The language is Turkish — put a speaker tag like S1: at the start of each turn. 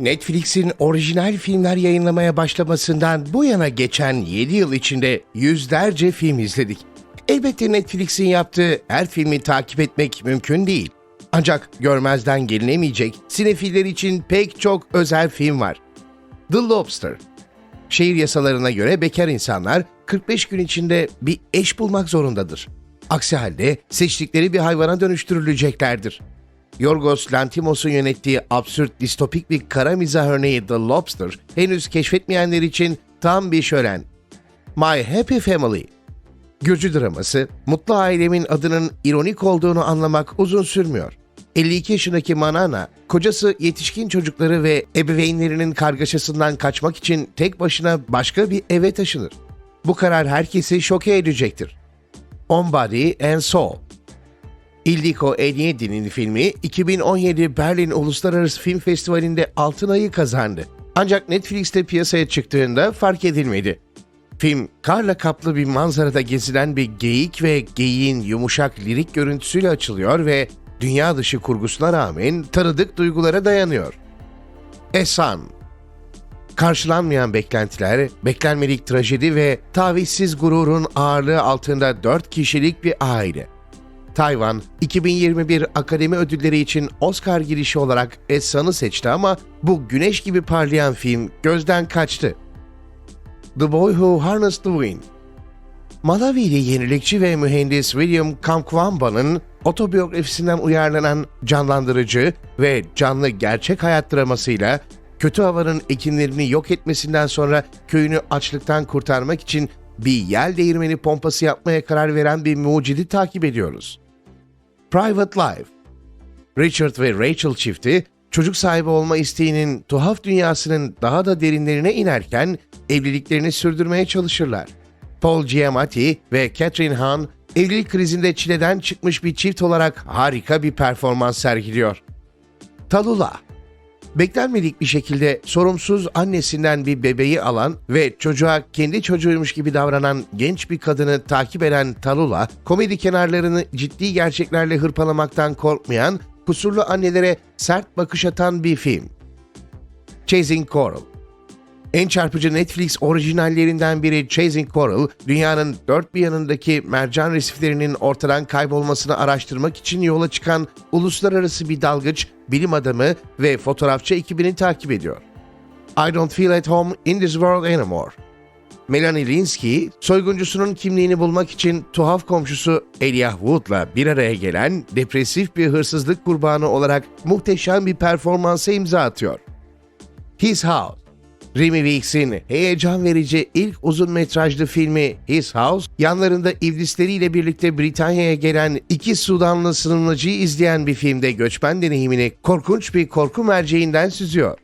S1: Netflix'in orijinal filmler yayınlamaya başlamasından bu yana geçen 7 yıl içinde yüzlerce film izledik. Elbette Netflix'in yaptığı her filmi takip etmek mümkün değil. Ancak görmezden gelinemeyecek sinefiller için pek çok özel film var. The Lobster Şehir yasalarına göre bekar insanlar 45 gün içinde bir eş bulmak zorundadır. Aksi halde seçtikleri bir hayvana dönüştürüleceklerdir. Yorgos Lanthimos'un yönettiği absürt distopik bir kara mizah örneği The Lobster henüz keşfetmeyenler için tam bir şölen. My Happy Family Gürcü draması, mutlu ailemin adının ironik olduğunu anlamak uzun sürmüyor. 52 yaşındaki Manana, kocası yetişkin çocukları ve ebeveynlerinin kargaşasından kaçmak için tek başına başka bir eve taşınır. Bu karar herkesi şoke edecektir. On Body and Soul Ildiko Enyedi'nin filmi 2017 Berlin Uluslararası Film Festivali'nde Altın Ayı kazandı. Ancak Netflix'te piyasaya çıktığında fark edilmedi. Film, karla kaplı bir manzarada gezilen bir geyik ve geyiğin yumuşak lirik görüntüsüyle açılıyor ve dünya dışı kurgusuna rağmen tanıdık duygulara dayanıyor. Esan Karşılanmayan beklentiler, beklenmedik trajedi ve tavizsiz gururun ağırlığı altında dört kişilik bir aile. Tayvan, 2021 Akademi Ödülleri için Oscar girişi olarak Essan'ı seçti ama bu güneş gibi parlayan film gözden kaçtı. The Boy Who Harnessed the Wind Malawi'li yenilikçi ve mühendis William Kamkwamba'nın otobiyografisinden uyarlanan canlandırıcı ve canlı gerçek hayat dramasıyla kötü havanın ekinlerini yok etmesinden sonra köyünü açlıktan kurtarmak için bir yel değirmeni pompası yapmaya karar veren bir mucidi takip ediyoruz. Private Life Richard ve Rachel çifti çocuk sahibi olma isteğinin tuhaf dünyasının daha da derinlerine inerken evliliklerini sürdürmeye çalışırlar. Paul Giamatti ve Catherine Hahn evlilik krizinde çileden çıkmış bir çift olarak harika bir performans sergiliyor. Talula Beklenmedik bir şekilde sorumsuz annesinden bir bebeği alan ve çocuğa kendi çocuğuymuş gibi davranan genç bir kadını takip eden Talula, komedi kenarlarını ciddi gerçeklerle hırpalamaktan korkmayan, kusurlu annelere sert bakış atan bir film. Chasing Coral en çarpıcı Netflix orijinallerinden biri Chasing Coral, dünyanın dört bir yanındaki mercan resiflerinin ortadan kaybolmasını araştırmak için yola çıkan uluslararası bir dalgıç, bilim adamı ve fotoğrafçı ekibini takip ediyor. I Don't Feel at Home in This World Anymore. Melanie Linsky, soyguncusunun kimliğini bulmak için tuhaf komşusu Elijah Wood'la bir araya gelen depresif bir hırsızlık kurbanı olarak muhteşem bir performansa imza atıyor. His House Remy Weeks'in heyecan verici ilk uzun metrajlı filmi His House, yanlarında iblisleriyle birlikte Britanya'ya gelen iki Sudanlı sınırmacıyı izleyen bir filmde göçmen deneyimini korkunç bir korku merceğinden süzüyor.